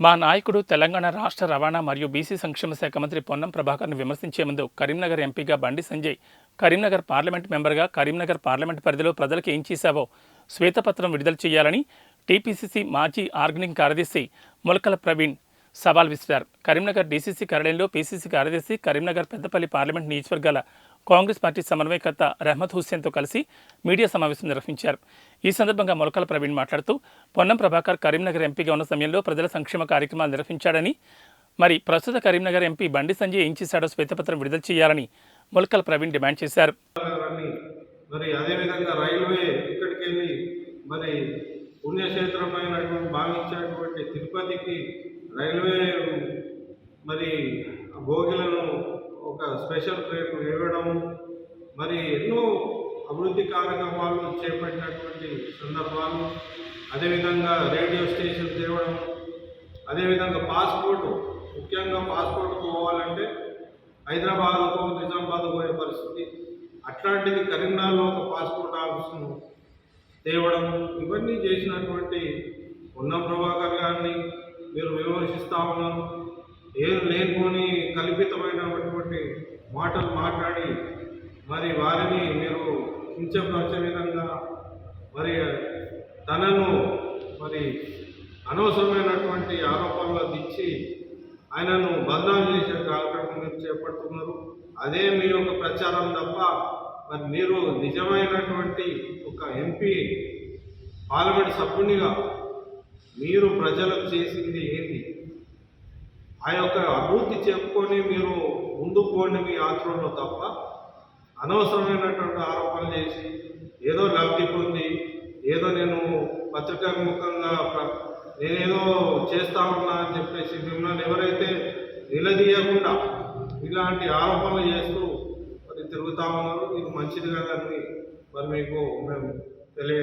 మా నాయకుడు తెలంగాణ రాష్ట్ర రవాణా మరియు బీసీ సంక్షేమ శాఖ మంత్రి పొన్నం ప్రభాకర్ను విమర్శించే ముందు కరీంనగర్ ఎంపీగా బండి సంజయ్ కరీంనగర్ పార్లమెంట్ మెంబర్గా కరీంనగర్ పార్లమెంట్ పరిధిలో ప్రజలకు ఏం చేశావో శ్వేతపత్రం విడుదల చేయాలని టీపీసీసీ మాజీ ఆర్గనింగ్ కార్యదర్శి ములకల ప్రవీణ్ సవాల్ విసిరారు. కరీంనగర్ డీసీసీ కార్యాలయంలో పీసీసీ కార్యదర్శి కరీంనగర్ పెద్దపల్లి పార్లమెంట్ నియోజకవర్గాల కాంగ్రెస్ పార్టీ సమన్వయకర్త రెహమత్ హుస్సేన్తో కలిసి మీడియా సమావేశం నిర్వహించారు. ఈ సందర్భంగా మొలకల ప్రవీణ్ మాట్లాడుతూ పొన్నం ప్రభాకర్ కరీంనగర్ ఎంపీగా ఉన్న సమయంలో ప్రజల సంక్షేమ కార్యక్రమాలు నిర్వహించాడని మరి ప్రస్తుత కరీంనగర్ ఎంపీ బండి సంజయ్ ఏం చేశాడో శ్వేతపత్రం విడుదల చేయాలని మొలకల ప్రవీణ్ డిమాండ్ చేశారు. మరి అదేవిధంగా రైల్వే ఇక్కడికి వెళ్ళి మరి పుణ్యక్షేత్రమైనటువంటి భావించినటువంటి తిరుపతికి రైల్వే మరి భోగిలను స్పెషల్ ట్రైన్లు ఇవ్వడం మరి ఎన్నో అభివృద్ధి కార్యక్రమాలు చేపట్టినటువంటి సందర్భాలు అదేవిధంగా రేడియో స్టేషన్ తేవడం అదేవిధంగా పాస్పోర్ట్ ముఖ్యంగా పాస్పోర్ట్ పోవాలంటే హైదరాబాద్కు నిజామాబాద్ పోయే పరిస్థితి. అట్లాంటిది కరీంనగర్లో ఒక పాస్పోర్ట్ ఆఫీసును తేవడం ఇవన్నీ చేసినటువంటి ఉన్న ప్రభాకర్ గారిని మీరు విమర్శిస్తా ఉన్నారు. ఏం లేనిపోని కల్పితమైనటువంటి మాటలు మాట్లాడి మరి వారిని మీరు కించపరిచే విధంగా మరి తనను మరి అనవసరమైనటువంటి ఆరోపణలు దిచ్చి ఆయనను బదనాం చేసే కార్యక్రమం మీరు చేపడుతున్నారు. అదే మీ యొక్క ప్రచారం తప్ప మరి మీరు నిజమైనటువంటి ఒక ఎంపీ పార్లమెంట్ సభ్యునిగా మీరు ప్రజలకు చేసింది ఏంటి? ఆ యొక్క అభివృద్ధి చెప్పుకొని మీరు ముందుకు పోండి మీ ఆచరణలో తప్ప. అనవసరమైనటువంటి ఆరోపణలు చేసి ఏదో లబ్ధి పొంది ఏదో నేను పత్రికాముఖంగా ప్ర- నేనేదో చేస్తా ఉన్నా అని చెప్పేసి మిమ్మల్ని ఎవరైతే నిలదీయకుండా ఇలాంటి ఆరోపణలు చేస్తూ మరి తిరుగుతా ఉన్నారు ఇది మంచిది కదని మరి మీకు మేము తెలియ